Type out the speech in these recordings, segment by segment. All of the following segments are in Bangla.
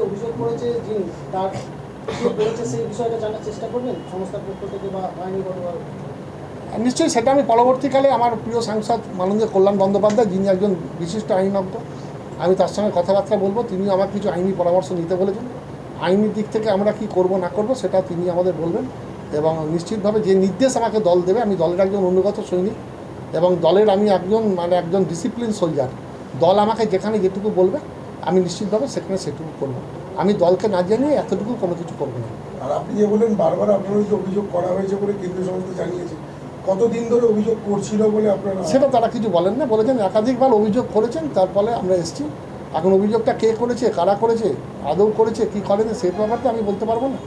অভিযোগ করেছে তার সেই বিষয়টা জানার চেষ্টা নিশ্চয়ই সেটা আমি পরবর্তীকালে আমার প্রিয় সাংসদ মাননীয় কল্যাণ বন্দ্যোপাধ্যায়, যিনি একজন বিশিষ্ট আইনজ্ঞ, আমি তার সঙ্গে কথাবার্তা বলব। তিনি আমার কিছু আইনি পরামর্শ নিতে বলেছেন। আইনি দিক থেকে আমরা কি করব, না করব, সেটা তিনি আমাদের বলবেন এবং নিশ্চিতভাবে যে নির্দেশ আমাকে দল দেবে, আমি দলের একজন অনুগত সৈনিক এবং দলের আমি একজন মানে একজন ডিসিপ্লিন সোলজার দল আমাকে যেখানে যেটুকু বলবে আমি নিশ্চিতভাবে সেখানে সেটুকু করব। আমি দলকে না জানিয়ে এতটুকু কোনো কিছু করব না। আর আপনি যে বললেন বারবার আপনার অভিযোগ করা হয়েছে বলে কেন্দ্রীয় সংস্থা জানিয়েছে কতদিন ধরে অভিযোগ করছিল বলে আপনারা সেটা তারা কিছু বলেন না বলেছেন একাধিকবার অভিযোগ করেছেন তার ফলে আমরা এসেছি। এখন অভিযোগটা কে করেছে কারা করেছে আদৌ করেছে কি করেনি সেই ব্যাপারটা আমি বলতে পারব না।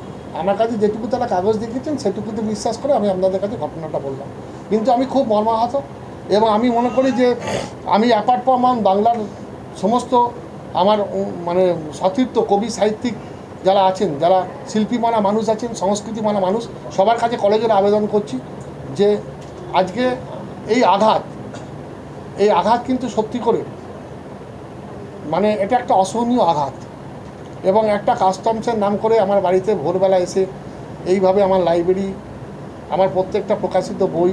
আমার কাছে যেটুকু তারা কাগজ দেখিয়েছেন সেটুকুতে বিশ্বাস করে আমি আপনাদের কাছে ঘটনাটা বললাম। কিন্তু আমি খুব মর্মাহত এবং আমি মনে করি যে আমি অ্যাপার্ট ফ্রম বাংলার সমস্ত আমার মানে সতীর্থ কবি, সাহিত্যিক যারা আছেন, যারা শিল্পী মানা মানুষ আছেন সংস্কৃতি মানা মানুষ, সবার কাছে কলেজের আবেদন করছি যে আজকে এই আঘাত এই আঘাত কিন্তু সত্যি করে মানে এটা একটা অসহনীয় আঘাত এবং একটা কাস্টমসের নাম করে আমার বাড়িতে ভোরবেলা এসে এইভাবে আমার লাইব্রেরি, আমার প্রত্যেকটা প্রকাশিত বই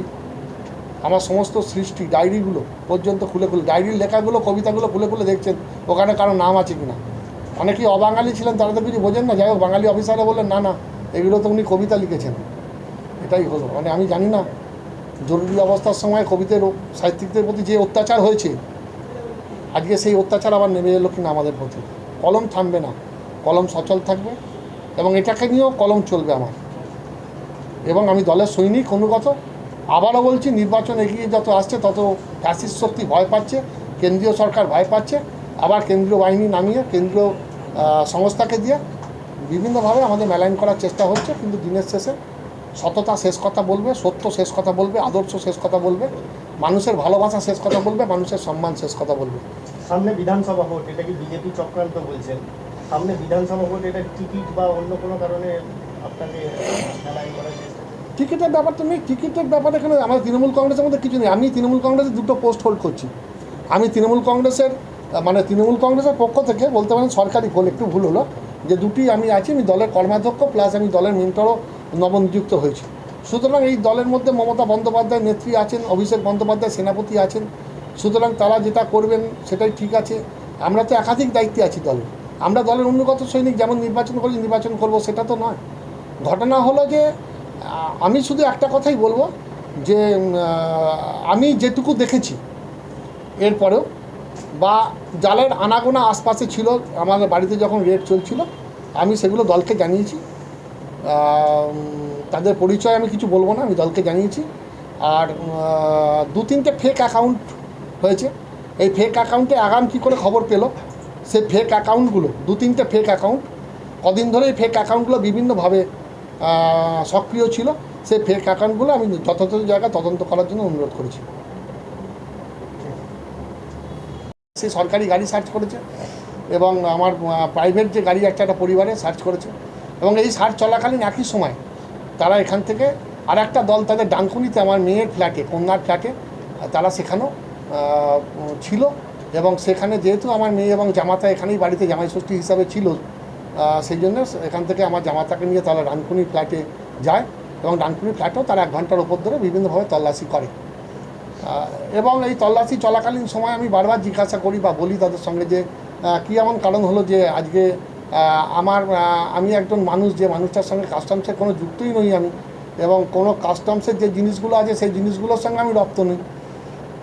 আমার সমস্ত সৃষ্টি, ডায়েরিগুলো পর্যন্ত খুলে খুলে, ডায়েরির লেখাগুলো, কবিতাগুলো খুলে খুলে দেখছেন, ওখানে কারও নাম আছে কি না অনেকেই অবাঙালি ছিলেন, তারা তো কিছু বোঝেন না, যাই হোক, বাঙালি অফিসারে বললেন, না না, এগুলো তো উনি কবিতা লিখেছেন। এটাই হলো। মানে আমি জানি না, জরুরি অবস্থার সময় কবিদের সাহিত্যিকদের প্রতি যে অত্যাচার হয়েছে, আজকে সেই অত্যাচার আবার নেমে এলো কিনা আমাদের প্রতি কলম থামবে না, কলম সচল থাকবে এবং এটাকে নিয়েও কলম চলবে আমার। এবং আমি দলের সৈনিক, অনুগত আবারও বলছি, নির্বাচন এগিয়ে যত আসছে, তত ফ্যাসিস্ট শক্তি ভয় পাচ্ছে, কেন্দ্রীয় সরকার ভয় পাচ্ছে, আবার কেন্দ্রীয় বাহিনী নামিয়ে কেন্দ্রীয় সংস্থাকে দিয়ে বিভিন্নভাবে আমাদের মেলাইন করার চেষ্টা হচ্ছে, কিন্তু দিনের শেষে সততা শেষ কথা বলবে, সত্য শেষ কথা বলবে, আদর্শ শেষ কথা বলবে, মানুষের ভালোবাসা শেষ কথা বলবে, মানুষের সম্মান শেষ কথা বলবে। সামনে বিধানসভা ভোট, এটা কি বিজেপি চক্রান্ত বলছেন? সামনে বিধানসভা ভোট, এটা টিকিট বা অন্য কোনো কারণে আপনাকে মেলাইন করার চেষ্টা টিকিটের ব্যাপারটা নেই টিকিটের ব্যাপার এখানে আমাদের তৃণমূল কংগ্রেসের মধ্যে কিছু নেই। আমি তৃণমূল কংগ্রেসের দুটো পোস্ট হোল্ড করছি। আমি তৃণমূল কংগ্রেসের মানে তৃণমূল কংগ্রেসের পক্ষ থেকে বলতে পারেন সরকারি ভুল, একটু ভুল হলো, যে দুটি আমি আছি, আমি দলের কর্মাধ্যক্ষ প্লাস আমি দলের মেন্টরও নবনিযুক্ত হয়েছি। সুতরাং এই দলের মধ্যে মমতা বন্দ্যোপাধ্যায় নেত্রী আছেন, অভিষেক বন্দ্যোপাধ্যায় সেনাপতি আছেন। সুতরাং তারা যেটা করবেন সেটাই ঠিক আছে। আমরা তো একাধিক দায়িত্বে আছি দলের আমরা দলের অনুগত সৈনিক যেমন নির্বাচন করি, নির্বাচন করব সেটা তো নয়। ঘটনা হলো যে আমি শুধু একটা কথাই বলব যে আমি যেটুকু দেখেছি, এরপরেও, বা জালের আনাগোনা আশপাশে ছিল, আমাদের বাড়িতে যখন রেড চলছিল, আমি সেগুলো দলকে জানিয়েছি। তাদের পরিচয় আমি কিছু বলব না, আমি দলকে জানিয়েছি। আর দু তিনটে ফেক অ্যাকাউন্ট হয়েছে। এই ফেক অ্যাকাউন্টে আগাম কী করে খবর পেল? সেই ফেক অ্যাকাউন্টগুলো দু তিনটে ফেক অ্যাকাউন্ট কদিন ধরে এই ফেক অ্যাকাউন্টগুলো বিভিন্নভাবে সক্রিয় ছিল, সেই ফেক অ্যাকাউন্টগুলো আমি যথাযথ জায়গায় তদন্ত করার জন্য অনুরোধ করেছি। সে সরকারি গাড়ি সার্চ করেছে এবং আমার প্রাইভেট যে গাড়ি একটা একটা পরিবারে সার্চ করেছে এবং এই সার্চ চলাকালীন একই সময় তারা এখান থেকে আর একটা দল তাদের ডানকুনিতে আমার মেয়ের ফ্ল্যাটে কন্যার ফ্ল্যাটে তারা সেখানেও ছিল এবং সেখানে যেহেতু আমার মেয়ে এবং জামাতা এখানেই বাড়িতে জামাই ষষ্ঠী হিসাবে ছিল সেই জন্য এখান থেকে আমার জামাতাকে নিয়ে তারা ডানকুনি ফ্ল্যাটে যায় এবং ডানকুনি ফ্ল্যাটেও তারা এক ঘণ্টার ওপর ধরে বিভিন্নভাবে তল্লাশি করে। এবং এই তল্লাশি চলাকালীন সময় আমি বারবার জিজ্ঞাসা করি বা বলি তাদের সঙ্গে যে কী এমন কারণ হলো যে আজকে আমার আমি একজন মানুষ, যে মানুষটার সঙ্গে কাস্টমসের কোনো যুক্তই নই আমি এবং কোনো কাস্টমসের যে জিনিসগুলো আছে সেই জিনিসগুলোর সঙ্গে আমি রপ্ত নই।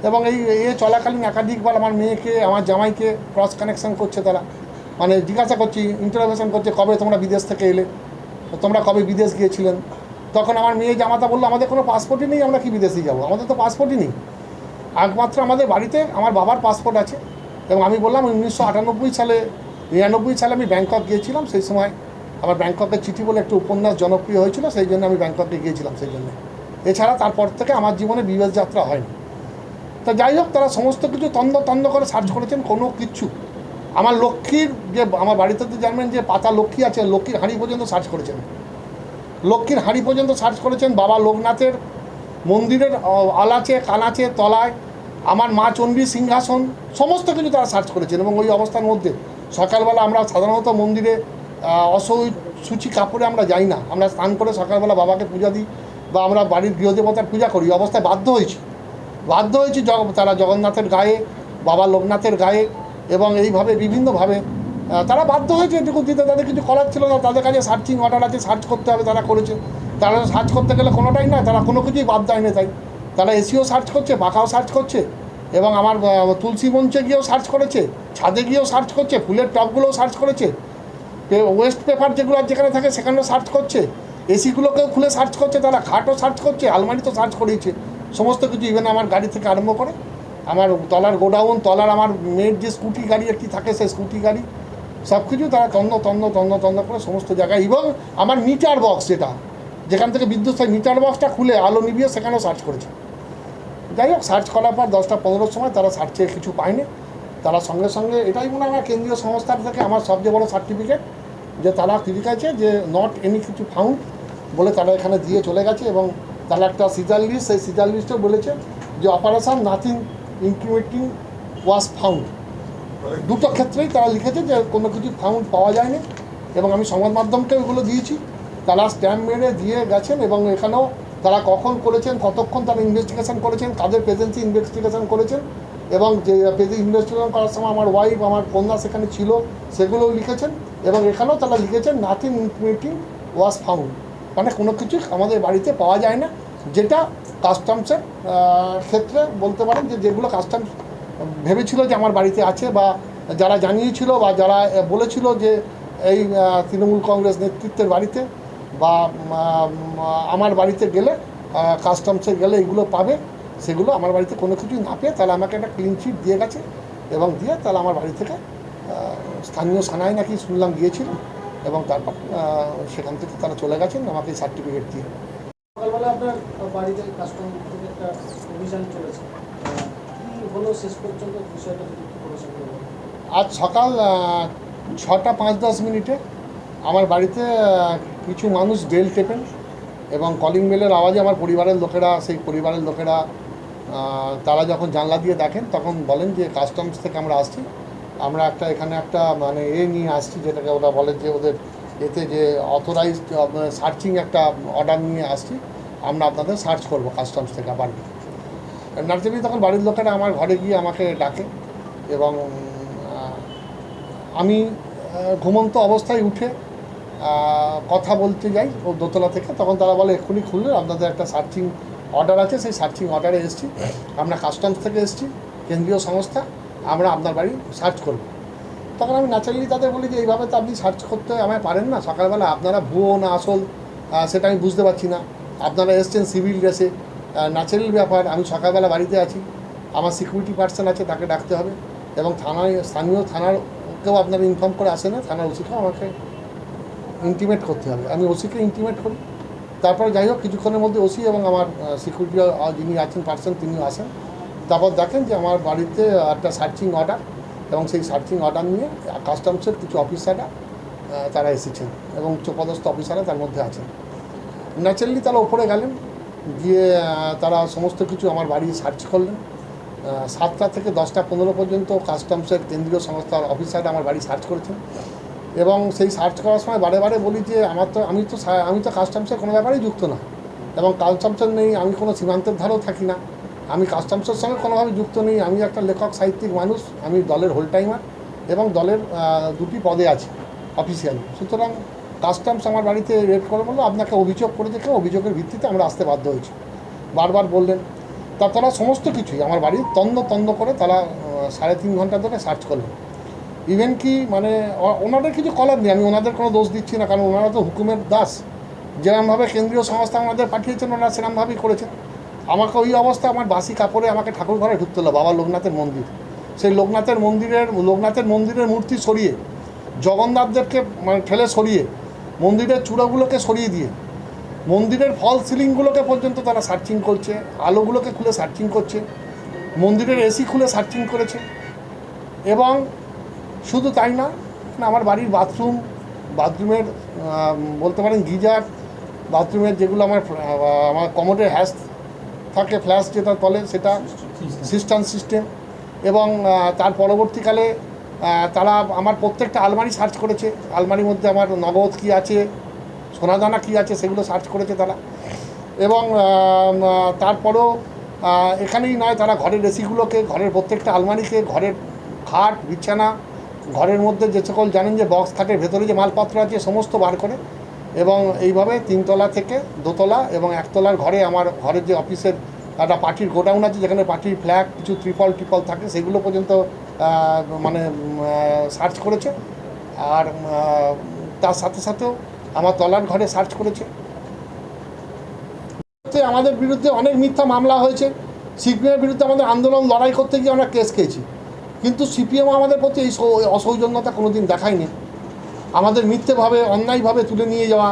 এবং এই, এ চলাকালীন একাধিকবার আমার মেয়েকে, আমার জামাইকে ক্রস কানেকশন করছে তারা। মানে জিজ্ঞাসা করছি ইন্টারভেশন করছে, কবে তোমরা বিদেশ থেকে এলে? তোমরা কবে বিদেশ গিয়েছিলেন? তখন আমার মেয়ে জামাতা বলল, আমাদের কোনো পাসপোর্টই নেই, আমরা কি বিদেশে যাব? আমাদের তো পাসপোর্টই নেই। একমাত্র আমাদের বাড়িতে আমার বাবার পাসপোর্ট আছে। এবং আমি বললাম উনিশশো আটানব্বই সালে, নিরানব্বই সালে আমি ব্যাংকক গিয়েছিলাম, সেই সময় আমার ব্যাংককের চিঠি বলে একটু উপন্যাস জনপ্রিয় হয়েছিল, সেই জন্য আমি ব্যাংককে গিয়েছিলাম সেই জন্য। এছাড়া তারপর থেকে আমার জীবনে বিদেশ যাত্রা হয়নি। তা যাই হোক, তারা সমস্ত কিছু তন্দ তন্দ করে সার্চ করেছেন, কোনো কিচ্ছু আমার লক্ষ্মীর যে, আমার বাড়িতে তো জানবেন যে পাতা লক্ষ্মী আছে, লক্ষ্মীর হাঁড়ি পর্যন্ত সার্চ করেছেন। লক্ষ্মীর হাঁড়ি পর্যন্ত সার্চ করেছেন, বাবা লোকনাথের মন্দিরের আলাচে কানাচে তলায়, আমার মা চণ্ডী সিংহাসন, সমস্ত কিছু তারা সার্চ করেছেন এবং ওই অবস্থার মধ্যে। সকালবেলা আমরা সাধারণত মন্দিরে অসহ্য সূচি কাপড়ে আমরা যাই না। আমরা স্নান করে সকালবেলা বাবাকে পূজা দিই বা আমরা বাড়ির গৃহদেবতার পূজা করি। অবস্থায় বাধ্য হয়েছি। বাধ্য হয়েছি তারা জগন্নাথের গায়ে, বাবা লোকনাথের গায়ে এবং এইভাবে বিভিন্নভাবে তারা বাধ্য হয়েছে এটুকু দিতে। তাদের কিছু করার ছিল না। তাদের কাছে সার্চিং অর্ডার আছে সার্চ করতে হবে, তারা করেছে। তারা সার্চ করতে গেলে কোনোটাই না তারা কোনো কিছুই বাদ দেয় না তাই। তারা এসিও সার্চ করছে বাঁকাও সার্চ করছে, এবং আমার তুলসী মঞ্চে গিয়েও সার্চ করেছে, ছাদে গিয়েও সার্চ করছে, ফুলের টবগুলোও সার্চ করেছে। ওয়েস্ট পেপার যেগুলো যেখানে থাকে সেখানেও সার্চ করছে। এসিগুলোকেও খুলে সার্চ করছে তারা, খাটও সার্চ করছে আলমারি তো সার্চ করেইছে সমস্ত কিছু ইভেন আমার গাড়ি থেকে আরম্ভ করে আমার তলার গোডাউন, তলার আমার মেয়ের যে স্কুটি গাড়ি একটি থাকে সেই স্কুটি গাড়ি, সব কিছু তারা তন্ন তন্ন তন্ন তন্ন করে সমস্ত জায়গায়। এবং আমার মিটার বক্স যেটা, যেখান থেকে বিদ্যুৎ মিটার বক্সটা খুলে আলো নিভিয়ে সেখানেও সার্চ করেছে। যাই হোক, সার্চ করার পর দশটা পনেরোর সময় তারা সার্চে কিছু পায়নি। তারা সঙ্গে সঙ্গে, এটাই মনে হয় কেন্দ্রীয় সংস্থার থেকে আমার সবচেয়ে বড় সার্টিফিকেট যে তারা লিখেছে যে নট এনি কিছু ফাউন্ড বলে তারা এখানে দিয়ে চলে গেছে এবং তারা একটা সিজার লিস্ট সেই সিজার লিস্টেও বলেছে যে operation nothing incriminating was found দুটো ক্ষেত্রেই তারা লিখেছে যে কোনো কিছু ফাউন্ড পাওয়া যায়নি। এবং আমি সংবাদ মাধ্যমকে ওগুলো দিয়েছি। তারা স্ট্যাম্প মেরে দিয়ে গেছেন এবং এখানেও তারা কখন করেছেন, কতক্ষণ তারা ইনভেস্টিগেশন করেছেন কাদের প্রেজেন্সি ইনভেস্টিগেশন করেছেন। এবং যে ইনভেস্টিগেশন করার সময় আমার ওয়াইফ আমার কন্যা সেখানে ছিল, সেগুলোও লিখেছেন। এবং এখানেও তারা লিখেছেন নাথিং ইনক্রিমেটিং ওয়াজ ফাউন্ড মানে কোনো কিছু আমাদের বাড়িতে পাওয়া যায় না। যেটা কাস্টমসের ক্ষেত্রে বলতে পারেন যে যেগুলো কাস্টমস ভেবেছিল যে আমার বাড়িতে আছে বা যারা জানিয়েছিল বা যারা বলেছিল যে এই তৃণমূল কংগ্রেস নেতৃত্বের বাড়িতে বা আমার বাড়িতে গেলে কাস্টমসে গেলে এগুলো পাবে, সেগুলো আমার বাড়িতে কোনো কিছুই না পেয়ে তাহলে আমাকে একটা ক্লিন চিট দিয়ে গেছে এবং দিয়ে তাহলে আমার বাড়ি থেকে স্থানীয় সানায় নাকি শুনলাম গিয়েছিল এবং তারপর সেখান থেকে তারা চলে গেছেন, আমাকে সার্টিফিকেট দিয়ে। আপনার বাড়িতে একটা অভিযান চলেছে। কি হলো শেষ পর্যন্ত? বিষয়টা যদি আজ সকাল ছটা পাঁচ দশ মিনিটে আমার বাড়িতে কিছু মানুষ বেল টেপেন এবং কলিং বেলের আওয়াজে আমার পরিবারের লোকেরা, সেই পরিবারের লোকেরা তারা যখন জানলা দিয়ে দেখেন, তখন বলেন যে কাস্টমস থেকে আমরা আসছি। আমরা একটা, এখানে একটা মানে এ নিয়ে আসছি, যেটাকে ওরা বলে যে ওদের এতে যে অথরাইজড সার্চিং একটা অর্ডার নিয়ে আসছি। আমরা আপনাদের সার্চ করব কাস্টমস থেকে আবার। ন্যাচারালি তখন বাড়ির লোকেরা আমার ঘরে গিয়ে আমাকে ডাকে এবং আমি ঘুমন্ত অবস্থায় উঠে কথা বলতে যাই ও দোতলা থেকে, তখন তারা বলে, এক্ষুনি খুললে আপনাদের একটা সার্চিং অর্ডার আছে, সেই সার্চিং অর্ডারে এসেছি। আমরা কাস্টমস থেকে এসেছি, কেন্দ্রীয় সংস্থা, আমরা আপনার বাড়ি সার্চ করব। তখন আমি ন্যাচারালি তাদের বলি যে, এইভাবে তো আপনি সার্চ করতে আমায় পারেন না। সকালবেলা আপনারা ভুয়ো না আসল সেটা আমি বুঝতে পারছি না। আপনারা এসছেন সিভিল ড্রেসে ন্যাচারাল ব্যাপার, আমি সকালবেলা বাড়িতে আছি। আমার সিকিউরিটি পার্সন আছে, তাকে ডাকতে হবে। এবং থানায়, স্থানীয় থানার কেউ আপনারা ইনফর্ম করে আসে না, থানার ওসিকেও আমাকে ইন্টিমেট করতে হবে। আমি ওসিকে ইন্টিমেট করি। তারপরে যাই হোক, কিছুক্ষণের মধ্যে ওসি এবং আমার সিকিউরিটি যিনি আছেন পার্সন তিনিও আসেন। তারপর দেখেন যে আমার বাড়িতে একটা সার্চিং অর্ডার এবং সেই সার্চিং অর্ডার নিয়ে কাস্টমসের কিছু অফিসাররা তারা এসেছেন এবং উচ্চপদস্থ অফিসাররা তার মধ্যে আছেন। ন্যাচারালি তারা ওপরে গেলেন, গিয়ে তারা সমস্ত কিছু আমার বাড়ি সার্চ করলেন। সাতটা থেকে দশটা পনেরো পর্যন্ত কাস্টমসের কেন্দ্রীয় সংস্থার অফিসাররা আমার বাড়ি সার্চ করেছেন। এবং সেই সার্চ করার সময় বারে বারে বলি যে, আমার তো, আমি তো আমি তো কাস্টমসের কোনো ব্যাপারেই যুক্ত না। এবং কাস্টমসের নেই, আমি কোনো সীমান্তের ধারেও থাকি না। আমি কাস্টমসের সঙ্গে কোনোভাবে যুক্ত নেই, আমি একটা লেখক, সাহিত্যিক মানুষ, আমি দলের হোল টাইমার এবং দলের দুটি পদে আছি, অফিসিয়ালি। সুতরাং কাস্টমস আমার বাড়িতে রেড করে বলল, আপনাকে অভিযোগ করে দেখে অভিযোগের ভিত্তিতে আমরা আসতে বাধ্য হয়েছি। বারবার বললেন। তা তারা সমস্ত কিছুই আমার বাড়ি তন্ন তন্ন করে তারা সাড়ে তিন ঘণ্টা ধরে সার্চ করলেন ইভেন কি মানে ওনাদের কিছু করার নেই, আমি ওনাদের কোনো দোষ দিচ্ছি না, কারণ ওনারা তো হুকুমের দাস। যেরকমভাবে কেন্দ্রীয় সংস্থা আমাদের পাঠিয়েছেন, ওনারা সেরকমভাবেই করেছেন। আমাকে ওই অবস্থা, আমার বাসি কাপড়ে আমাকে ঠাকুর ঘরে ঢুকতে হলো, বাবা লোকনাথের মন্দির। সেই লোকনাথের মন্দিরের লোকনাথের মন্দিরের মূর্তি সরিয়ে, জগন্নাথদেরকে মানে ঠেলে সরিয়ে মন্দিরের চূড়াগুলোকে সরিয়ে দিয়ে মন্দিরের ফল সিলিংগুলোকে পর্যন্ত তারা সার্চিং করছে আলোগুলোকে খুলে সার্চিং করছে মন্দিরের এসি খুলে সার্চিং করেছে। এবং শুধু তাই না আমার বাড়ির বাথরুম বাথরুমের বলতে পারেন গিজার বাথরুমের যেগুলো আমার আমার কমোডের হ্যাস থাকে ফ্ল্যাশ যেটা তলে সেটা সিস্টান সিস্টেম এবং তার পরবর্তীকালে তারা আমার প্রত্যেকটা আলমারি সার্চ করেছে। আলমারির মধ্যে আমার নগদ কী আছে, সোনাদানা কী আছে, সেগুলো সার্চ করেছে তারা। এবং তারপরেও এখানেই নয়, তারা ঘরের এসিগুলোকে, ঘরের প্রত্যেকটা আলমারিকে, ঘরের খাট, বিছানা, ঘরের মধ্যে যে সকল জানেন যে বক্স খাটের ভেতরে যে মালপত্র আছে, সমস্ত বার করে। এবং এইভাবে তিনতলা থেকে দোতলা এবং একতলার ঘরে আমার ঘরের যে অফিসের একটা পার্টির গোডাউন আছে, যেখানে পার্টির ফ্ল্যাগ কিছু ত্রিপল ট্রিপল থাকে, সেগুলো পর্যন্ত মানে সার্চ করেছে। আর তার সাথে সাথেও আমার তলার ঘরে সার্চ করেছে। আমাদের বিরুদ্ধে অনেক মিথ্যা মামলা হয়েছে। সিপিএমের বিরুদ্ধে আমাদের আন্দোলন, লড়াই করতে গিয়ে আমরা কেস খেয়েছি। কিন্তু সিপিএম আমাদের প্রতি এই অসৌজন্যতা কোনো দিন দেখায়নি। আমাদের মিথ্যেভাবে, অন্যায়ভাবে তুলে নিয়ে যাওয়া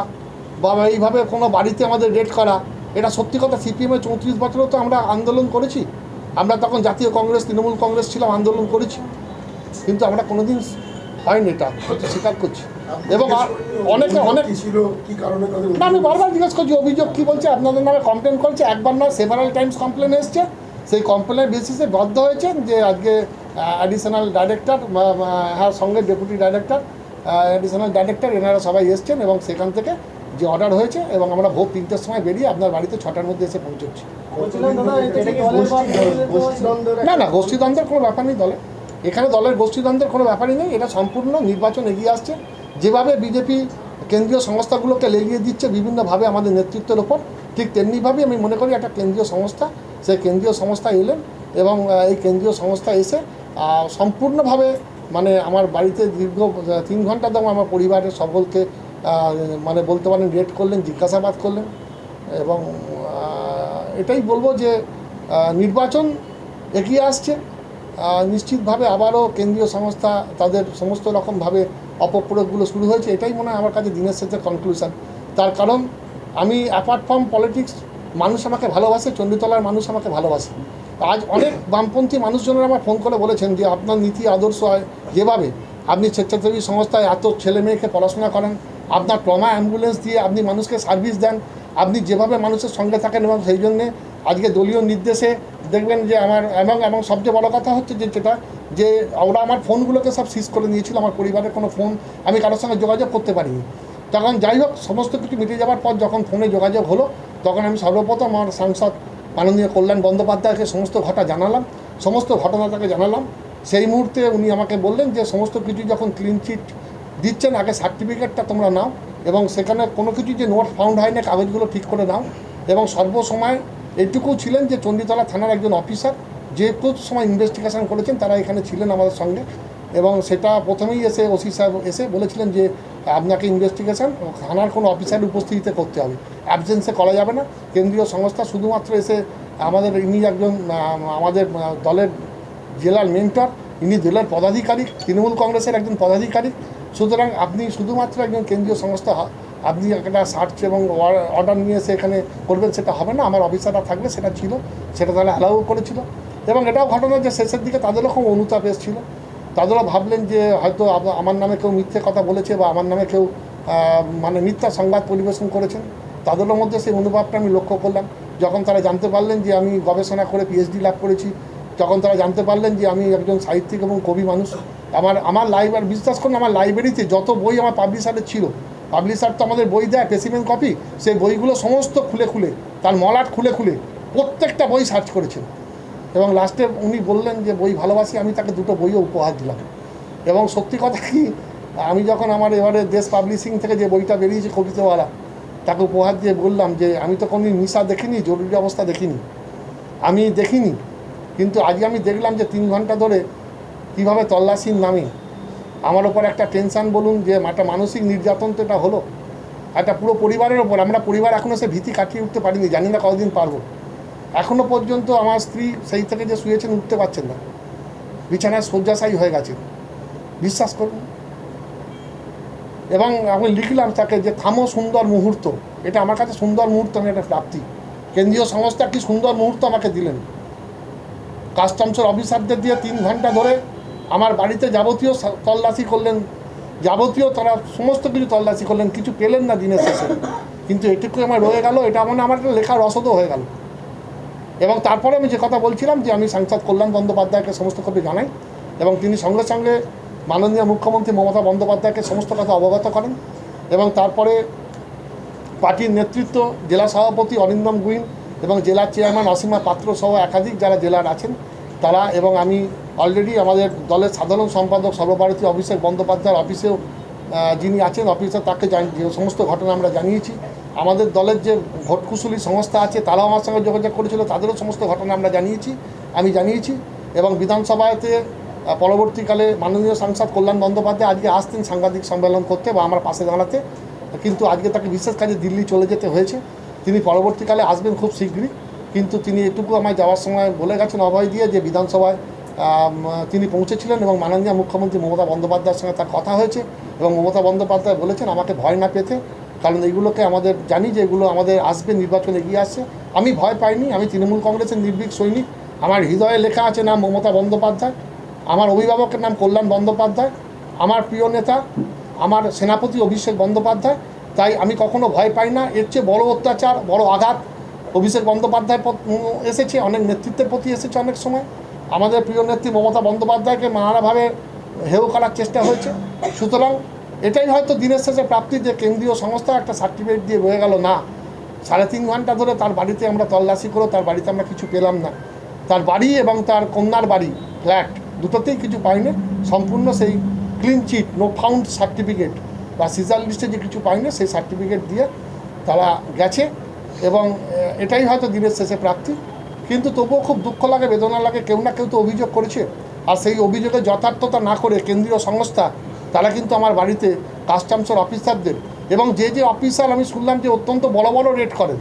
বা এইভাবে কোনো বাড়িতে আমাদের রেড করা, এটা সত্যি কথা। সিপিএমের চৌত্রিশ বছরও তো আমরা আন্দোলন করেছি। আমরা তখন জাতীয় কংগ্রেস তৃণমূল কংগ্রেস ছিলাম আন্দোলন করেছি। কিন্তু আমরা কোনোদিন হয়নি এটা স্বীকার করছি। এবং অনেকে অনেক ছিল কি কারণে না আমি বারবার জিজ্ঞেস করছি অভিযোগ কী বলছে আপনাদের নামে কমপ্লেন করছে একবার নয় সেভারাল টাইমস কমপ্লেন এসছে। সেই কমপ্লেনের বেসিসে বাধ্য হয়েছেন যে আজকে অ্যাডিশনাল ডাইরেক্টর হ্যাঁ সঙ্গে ডেপুটি ডাইরেক্টর অ্যাডিশনাল ডাইরেক্টর এনারা সবাই এসছেন এবং সেখান থেকে যে অর্ডার হয়েছে এবং আমরা ভোগ তিনটের সময় বেরিয়ে আপনার বাড়িতে ছটার মধ্যে এসে পৌঁছচ্ছি। না? না? গোষ্ঠীদ্বন্দ্বের কোনো ব্যাপার নেই দলে। এখানে দলের গোষ্ঠীদ্বন্দ্বের কোনো ব্যাপারই নেই। এটা সম্পূর্ণ নির্বাচন এগিয়ে আসছে। যেভাবে বিজেপি কেন্দ্রীয় সংস্থাগুলোকে লেগিয়ে দিচ্ছে বিভিন্নভাবে আমাদের নেতৃত্বের ওপর ঠিক তেমনিভাবেই আমি মনে করি একটা কেন্দ্রীয় সংস্থা সেই কেন্দ্রীয় সংস্থা এলেন এবং এই কেন্দ্রীয় সংস্থা এসে সম্পূর্ণভাবে মানে আমার বাড়িতে দীর্ঘ তিন ঘণ্টা দাম আমার পরিবারের সকলকে মানে বলতে পারেন রেড করলেন, জিজ্ঞাসাবাদ করলেন এবং এটাই বলব যে নির্বাচন এগিয়ে আসছে। নিশ্চিতভাবে আবারও কেন্দ্রীয় সংস্থা তাদের সমস্ত রকমভাবে অপপ্রয়োগগুলো শুরু হয়েছে, এটাই মনে হয় আমার কাছে দিনের শেষে কনক্লুশন তার কারণ, আমি অ্যাপার্ট ফ্রম পলিটিক্স মানুষ আমাকে ভালোবাসে, চণ্ডীতলার মানুষ আমাকে ভালোবাসে। আজ অনেক বামপন্থী মানুষজনের আমার ফোন করে বলেছেন যে, আপনার নীতি, আদর্শ হয় যেভাবে, আপনি স্বেচ্ছাসেবী সংস্থায় এত ছেলে মেয়েকে পড়াশোনা করেন আপনার ট্রমা অ্যাম্বুলেন্স দিয়ে আপনি মানুষকে সার্ভিস দেন, আপনি যেভাবে মানুষের সঙ্গে থাকেন এবং সেই জন্যে আজকে দলীয় নির্দেশে দেখবেন যে আমার, এবং এবং সবচেয়ে বড় কথা হচ্ছে যে যেটা, যে ওরা আমার ফোনগুলোকে সব সিজ করে নিয়েছিল, আমার পরিবারের কোনো ফোন আমি কারোর সঙ্গে যোগাযোগ করতে পারিনি। তখন যাই হোক, সমস্ত কিছু মিটে যাওয়ার পর যখন ফোনে যোগাযোগ হলো, তখন আমি সর্বপ্রথম আমার সাংসদ মাননীয় কল্যাণ বন্দ্যোপাধ্যায়কে সমস্ত ঘটনা জানালাম, সমস্ত ঘটনা তাকে জানালাম। সেই মুহূর্তে উনি আমাকে বললেন যে সমস্ত কিছু যখন ক্লিন চিট দিচ্ছেন, আগে সার্টিফিকেটটা তোমরা নাও এবং সেখানে কোনো কিছু যে নোট ফাউন্ড হয় না কাগজগুলো ঠিক করে নাও এবং সর্বসময় এইটুকু ছিলেন যে চণ্ডীতলা থানার একজন অফিসার যে কোন সময় ইনভেস্টিগেশন করেছেন, তারা এখানে ছিলেন আমাদের সঙ্গে এবং সেটা প্রথমেই এসে ওসি সাহেব এসে বলেছিলেন যে, আপনাকে ইনভেস্টিগেশন থানার কোনো অফিসার উপস্থিতিতে করতে হবে। অ্যাবসেন্সে করা যাবে না। কেন্দ্রীয় সংস্থা শুধুমাত্র এসে আমাদের ইনি একজন আমাদের দলের জেলার মেন্টর ইনি জেলার পদাধিকারী, তৃণমূল কংগ্রেসের একজন পদাধিকারী সুতরাং আপনি শুধুমাত্র একজন কেন্দ্রীয় সংস্থা, আপনি একটা সার্চ এবং অর্ডার নিয়ে এসে এখানে করবেন, সেটা হবে না। আমার অফিসাররা থাকবে, সেটা ছিল, সেটা তাহলে অ্যালাউ করেছিল। এবং এটাও ঘটনা যে শেষের দিকে তাদেরও খুব অনুতাপ এসেছিল। তাদেরও ভাবলেন যে হয়তো আমার নামে কেউ মিথ্যে কথা বলেছে বা আমার নামে কেউ মানে মিথ্যা সংবাদ পরিবেশন করেছেন। তাদেরও মধ্যে সেই অনুভবটা আমি লক্ষ্য করলাম। যখন তারা জানতে পারলেন যে আমি গবেষণা করে পিএইচডি লাভ করেছি, তখন তারা জানতে পারলেন যে আমি একজন সাহিত্যিক এবং কবি মানুষ। আমার আমার লাইব্রেরি বিশ্বাস করুন, আমার লাইব্রেরিতে যত বই আমার পাবলিশারের ছিল পাবলিশার তো আমাদের বই দেয় স্পেসিমেন কপি সেই বইগুলো সমস্ত খুলে খুলে, তার মলাট খুলে খুলে প্রত্যেকটা বই সার্চ করেছেন এবং লাস্টে উনি বললেন যে, বই ভালোবাসি, আমি তাকে দুটো বইও উপহার দিলাম। এবং সত্যি কথা কি, আমি যখন আমার এবারে দেশ পাবলিশিং থেকে যে বইটা বেরিয়েছে কবিতাওয়ালা, তাকে উপহার দিয়ে বললাম যে, আমি তো কোনো নিশা দেখিনি, জরুরি অবস্থা দেখিনি। আমি দেখিনি, কিন্তু আজকে আমি দেখলাম যে তিন ঘণ্টা ধরে কীভাবে তল্লাশির নামি? আমার ওপর একটা টেনশান বলুন যে, একটা মানসিক নির্যাতন তো এটা হলো। একটা পুরো পরিবারের ওপর আমরা পরিবার এখনও সে ভীতি কাটিয়ে উঠতে পারিনি, জানি না কতদিন পারব। এখনও পর্যন্ত আমার স্ত্রী সেই থেকে যে শুয়েছেন উঠতে পারছেন না। বিছানায় শয্যাশায়ী হয়ে গেছে। বিশ্বাস করুন। এবং আমি লিখলাম তাকে যে, থামো সুন্দর মুহূর্ত। এটা আমার কাছে সুন্দর মুহূর্ত, আমি একটা প্রাপ্তি। কেন্দ্রীয় সংস্থা কি সুন্দর মুহূর্ত আমাকে দিলেন? কাস্টমসের অফিসারদের দিয়ে তিন ঘণ্টা ধরে আমার বাড়িতে যাবতীয় তল্লাশি করলেন, যাবতীয় তারা সমস্ত কিছু তল্লাশি করলেন, কিছু পেলেন না দিনের শেষে। কিন্তু এটুকু আমার রয়ে গেল, এটা মানে আমার একটা লেখার রসদও হয়ে গেল। এবং তারপরে আমি যে কথা বলছিলাম যে আমি সাংসদ কল্যাণ বন্দ্যোপাধ্যায়কে সমস্ত কপি জানাই, এবং তিনি সঙ্গে সঙ্গে মাননীয় মুখ্যমন্ত্রী মমতা বন্দ্যোপাধ্যায়কে সমস্ত কথা অবগত করেন, এবং তারপরে পার্টির নেতৃত্ব, জেলা সভাপতি অরিন্দম গুইন এবং জেলার চেয়ারম্যান অসীমা পাত্র সহ একাধিক যারা জেলার আছেন তারা এবং আমি অলরেডি আমাদের দলের সাধারণ সম্পাদক সর্বভারতীয় অভিষেক বন্দ্যোপাধ্যায়ের অফিসেও যিনি আছেন অফিসে তাকে যে সমস্ত ঘটনা আমরা জানিয়েছি। আমাদের দলের যে ভোটকুশলী সংস্থা আছে, তারাও আমার সঙ্গে যোগাযোগ করেছিল, তাদেরও সমস্ত ঘটনা আমরা জানিয়েছি, আমি জানিয়েছি। এবং বিধানসভাতে পরবর্তীকালে মাননীয় সাংসদ কল্যাণ বন্দ্যোপাধ্যায় আজকে আসতেন সাংবাদিক সম্মেলন করতে বা আমার পাশে দাঁড়াতে। কিন্তু আজকে তাকে বিশেষ কাজে দিল্লি চলে যেতে হয়েছে। তিনি পরবর্তীকালে আসবেন খুব শীঘ্রই। কিন্তু তিনি এটুকু আমায় যাওয়ার সময় বলে গেছেন অভয় দিয়ে যে বিধানসভায় তিনি পৌঁছেছিলেন এবং মাননীয় মুখ্যমন্ত্রী মমতা বন্দ্যোপাধ্যায়ের সঙ্গে তার কথা হয়েছে এবং মমতা বন্দ্যোপাধ্যায় বলেছেন আমাকে ভয় না পেতে। কারণ এইগুলোকে আমাদের জানি যে এগুলো আমাদের আসবে, নির্বাচন এগিয়ে আসছে। আমি ভয় পাইনি, আমি তৃণমূল কংগ্রেসের নির্ভীক সৈনিক। আমার হৃদয়ে লেখা আছে নাম মমতা বন্দ্যোপাধ্যায়, আমার অভিভাবকের নাম কল্যাণ বন্দ্যোপাধ্যায়, আমার প্রিয় নেতা, আমার সেনাপতি অভিষেক বন্দ্যোপাধ্যায়। তাই আমি কখনো ভয় পাই না। এর চেয়ে বড় অত্যাচার, বড় আঘাত অভিষেক বন্দ্যোপাধ্যায় এসেছে, অনেক নেতৃত্বের প্রতি এসেছে অনেক সময়। আমাদের প্রিয় নেত্রী মমতা বন্দ্যোপাধ্যায়কে নানাভাবে হেয় করার চেষ্টা হয়েছে। সুতরাং এটাই হয়তো দিনের শেষে প্রাপ্তি যে কেন্দ্রীয় সংস্থা একটা সার্টিফিকেট দিয়ে বয়ে গেল, না, সাড়ে তিন ঘণ্টা ধরে তার বাড়িতে আমরা তল্লাশি করে, তার বাড়িতে আমরা কিছু পেলাম না। তার বাড়ি এবং তার কন্যার বাড়ি, ফ্ল্যাট, দুটোতেই কিছু পাইনি। সম্পূর্ণ সেই clean chit no found certificate বা সিজার লিস্টে যে কিছু পাইনি, সেই সার্টিফিকেট দিয়ে তারা গেছে। এবং এটাই হয়তো দিনের শেষে প্রাপ্তি। কিন্তু তবুও খুব দুঃখ লাগে, বেদনা লাগে, কেউ না কেউ তো অভিযোগ করেছে। আর সেই অভিযোগে যথার্থতা না করে কেন্দ্রীয় সংস্থা, তারা কিন্তু আমার বাড়িতে কাস্টমসের অফিসারদের এবং যে যে অফিসার, আমি শুনলাম যে অত্যন্ত বড় বড় রেট করেন।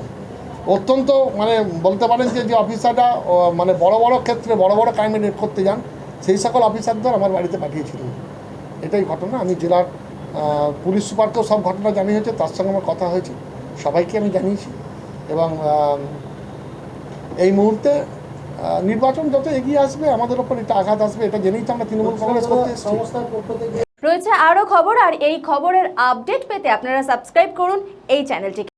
অত্যন্ত মানে বলতে পারেন যে যে অফিসাররা মানে বড় বড় ক্ষেত্রে বড় বড় ক্রাইমে রেট করতে যান, সেই সকল অফিসারদের আমার বাড়িতে পাঠিয়েছিলেন এটাই ঘটনা। আমি জেলার পুলিশ সুপারকেও সব ঘটনা জানিয়েছে, তার সঙ্গে আমার কথা হয়েছে। সবাইকে আমি জানিয়েছি। এবং এই মুহূর্তে নির্বাচন যত এগিয়ে আসবে আমাদের ওপর এটা আঘাত আসবে এটা জেনেই তো আমরা তৃণমূল কংগ্রেস করতে সংস্থার পক্ষ থেকে রয়েছে আরও খবর আর এই খবরের আপডেট পেতে আপনারা সাবস্ক্রাইব করুন এই চ্যানেলটিকে।